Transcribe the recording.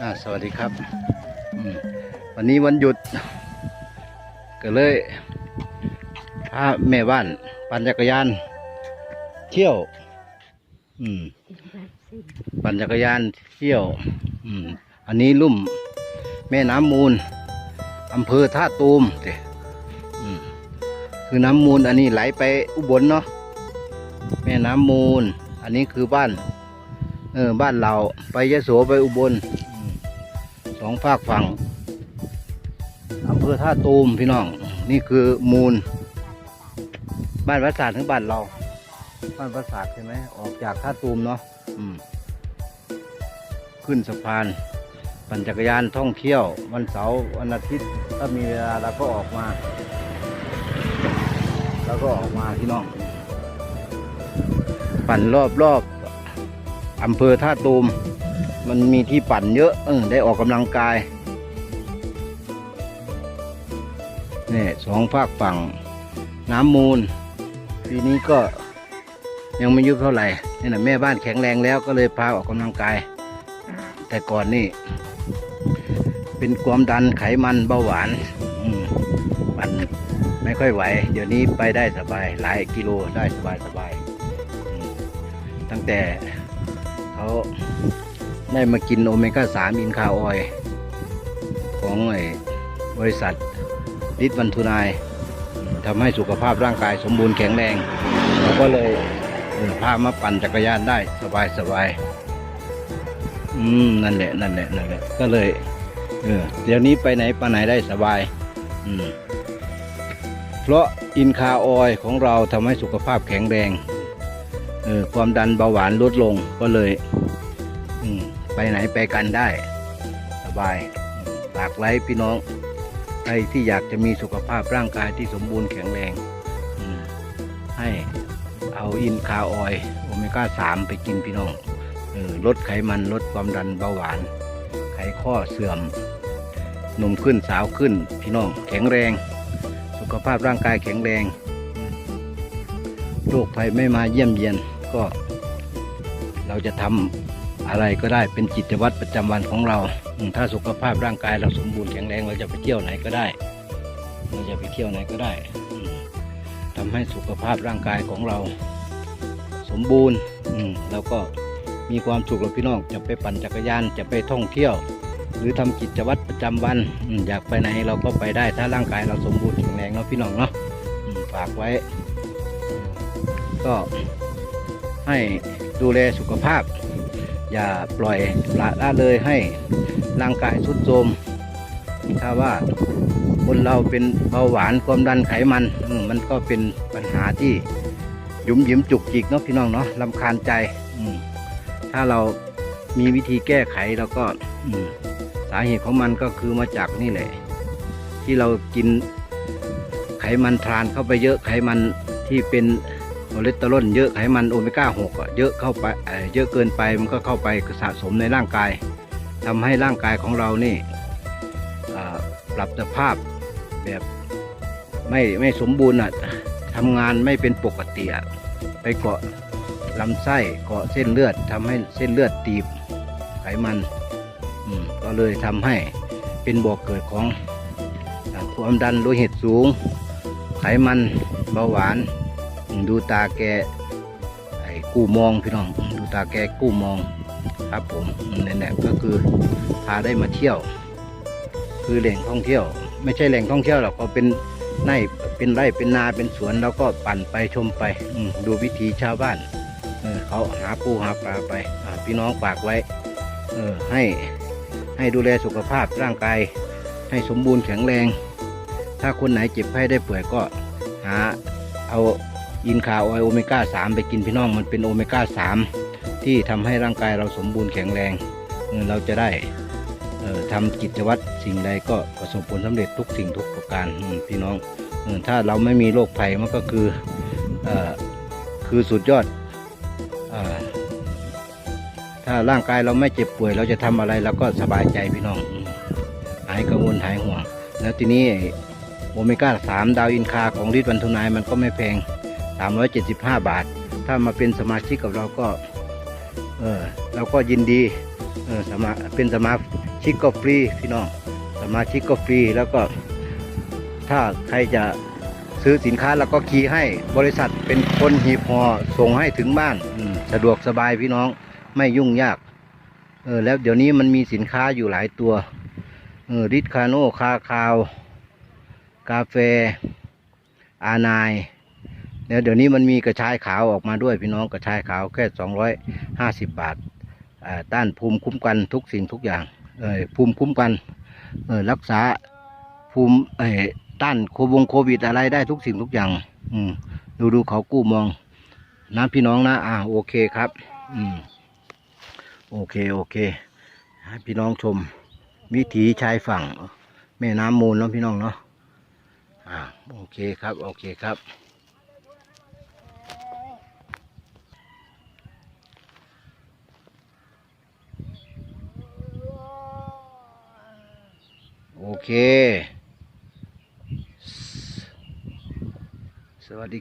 อ่าสวัสดีครับวันนี้วันหยุด ก็เลยพาแม่บ้าน ปั่นจักรยาน เที่ยว อืม ปั่นจักรยานเที่ยว อืม อันนี้ลุ่ม แม่น้ำมูลอำเภอท่าตูมเด้อืมคือน้ำมูลอันนี้ไหลไปอุบลเนาะแม่น้ำมูล อันนี้คือบ้าน เออบ้านเราไปยะโสไปอุบล สองภาคฝั่งอำเภอท่าตูมพี่น้อง นี่คือมูล บ้านวัดศาสตร์ถึงบ้านเรา บ้านวัดศาสตร์ใช่ไหมออกจากท่าตูมเนาะขึ้นสะพานปั่นจักรยานท่องเที่ยว วันเสาร์วันอาทิตย์ถ้ามีเวลาเราก็ออกมาเราก็ออกมาพี่น้อง ปั่นรอบรอบอำเภอท่าตูม มันมีที่ปั่นเยอะเออได้ออกกำลังกายนี่สองภาคฝั่งน้ำมูล ปีนี้ก็ยังไม่ยุบเท่าไหร่นี่นะแม่บ้านแข็งแรงแล้วก็เลยพาออกกำลังกาย แต่ก่อนนี่ เป็นความดันไขมันเบาหวานมปั่นไม่ค่อยไหว เดี๋ยวนี้ไปได้สบาย หลายกิโลได้สบายสบายตั้งแต่เขา ได้มากินโอเมก้าสามอินคาออย ของบริษัทดิสวันทูนายทำให้สุขภาพร่างกายสมบูรณ์แข็งแรงเราก็เลยพามาปั่นจักรยานได้สบายสบายอืมนั่นแหละนั่นแหละนั่นแหละก็เลยเออเดี๋ยวนี้ไปไหนไปไหนได้สบาย อืมเพราะอินคาออยของเราทำให้สุขภาพแข็งแรงเออความดันเบาหวานลดลงก็เลย อืม ไปไหนไปกันได้ สบายฝากไว้พี่น้องใครที่อยากจะมีสุขภาพร่างกายที่สมบูรณ์แข็งแรง ให้เอาอินคาออยโอเมก้าสามไปกินพี่น้องลดไขมันลดความดันเบาหวาน ไขข้อเสื่อมหนุ่มขึ้นสาวขึ้น พี่น้องแข็งแรง สุขภาพร่างกายแข็งแรงโรคภัยไม่มาเยี่ยมเยียนก็เราจะทำ อะไรก็ได้เป็นกิจวัตรประจำวันของเรา ถ้าสุขภาพร่างกายเราสมบูรณ์แข็งแรงเราจะไปเที่ยวไหนก็ได้ เราจะไปเที่ยวไหนก็ได้อืมทำให้สุขภาพร่างกายของเรา สมบูรณ์อืแล้วก็มีความสุขแล้วพี่น้องจะไปปั่นจักรยานจะไปท่องเที่ยว หรือทำกิจวัตรประจำวันอยากไปไหนเราก็ไปได้ ถ้าร่างกายเราสมบูรณ์แข็งแรงเนาะพี่น้องเนาะฝากไว้ ก็ให้ดูแลสุขภาพ อย่าปล่อยปละละเลยให้ร่างกายทุดโทรมถ้าว่าคนเราเป็นเบาหวานความดันไขมันมันก็เป็นปัญหาที่ยุ่มยิ้มจุกจิกเนาะพี่น้องเนาะลำคาญใจถ้าเรามีวิธีแก้ไขเราก็สาเหตุของมันก็คือมาจากนี่แหละ ที่เรากินไขมันทรานเข้าไปเยอะไขมันที่เป็น คอเลสเตอรอลเยอะไขมันโอเมก้าหกเยอะเข้าไปเเยอะเกินไปมันก็เข้าไปสะสมในร่างกายทำให้ร่างกายของเรานี่ปรับสภาพแบบไม่ไม่สมบูรณ์อะทำงานไม่เป็นปกติอะไปเกาะลำไส้เกาะเส้นเลือดทำให้เส้นเลือดตีบไขมันก็เลยทำให้เป็นบ่อกเกิดของความดันโลหิตสูง ไขมันเบาหวาน ดูตาแกไอ้กู้มองพี่น้อง ดูตาแกกู้มองครับผมนั่แหละก็คือพาได้มาเที่ยว คือแหล่งท่องเที่ยว ไม่ใช่แหล่งท่องเที่ยวหรอกก็เป็นไร่เป็นไร่เป็นนาเป็นสวนแล้วก็ปั่นไปชมไปอืดูวิถีชาวบ้านเขาหาปูหาปลาไปพี่น้องฝากไว้เออให้ให้ดูแลสุขภาพร่างกายให้สมบูรณ์แข็งแรง ถ้าคนไหนเจ็บไข้ได้ป่วยก็หาเอา อินคาออยโอเมก้าสามไปกินพี่น้องมันเป็นโอเมก้าสามที่ทำให้ร่างกายเราสมบูรณ์แข็งแรงเราจะได้เออทำกิจวัตรสิ่งใดก็ประสบผลสำเร็จทุกสิ่งทุกประการพี่น้องถ้าเราไม่มีโรคภัยมันก็คืออคือสุดยอดอถ้าร่างกายเราไม่เจ็บป่วย เราจะทำอะไรเราก็สบายใจพี่น้องหายกังวลหายห่วง แล้วทีนี้โอเมก้าสามดาวอินคาของริดวันทุนายมันก็ไม่แพง 375 บาท ถ้ามาเป็นสมาชิกกับเราก็ เออเราก็ยินดี เออสมาเป็นสมาชิกก็ฟรีพี่น้อง สมาชิกก็ฟรีแล้วก็ ถ้าใครจะซื้อสินค้าแล้วก็คีย์ให้บริษัทเป็นคนหีบห่อส่งให้ถึงบ้านสะดวกสบายพี่น้องไม่ยุ่งยากเออแล้วเดี๋ยวนี้มันมีสินค้าอยู่หลายตัวเออริทคาโนคาคาว กาแฟ อานาย แล้วเดี๋ยวนี้มันมีกระชายขาวออกมาด้วยพี่น้องกระชายขาวแค่สองร้อยห้าสิบบาทต้านภูมิคุ้มกันทุกสิ่งทุกอย่างเออภูมิคุ้มกันเออรักษาภูมิต้านโควงโควิดอะไรได้ทุกสิ่งทุกอย่างอืมดูดูเขากู้มองนะพี่น้องนะอ่าโอเคครับอืมโอเคโอเคให้พี่น้องชม วิถีชายฝั่ง แม่น้ำมูลเนาะพี่น้องเนาะอ่าโอเคครับ โอเคครับ เค สวัสดี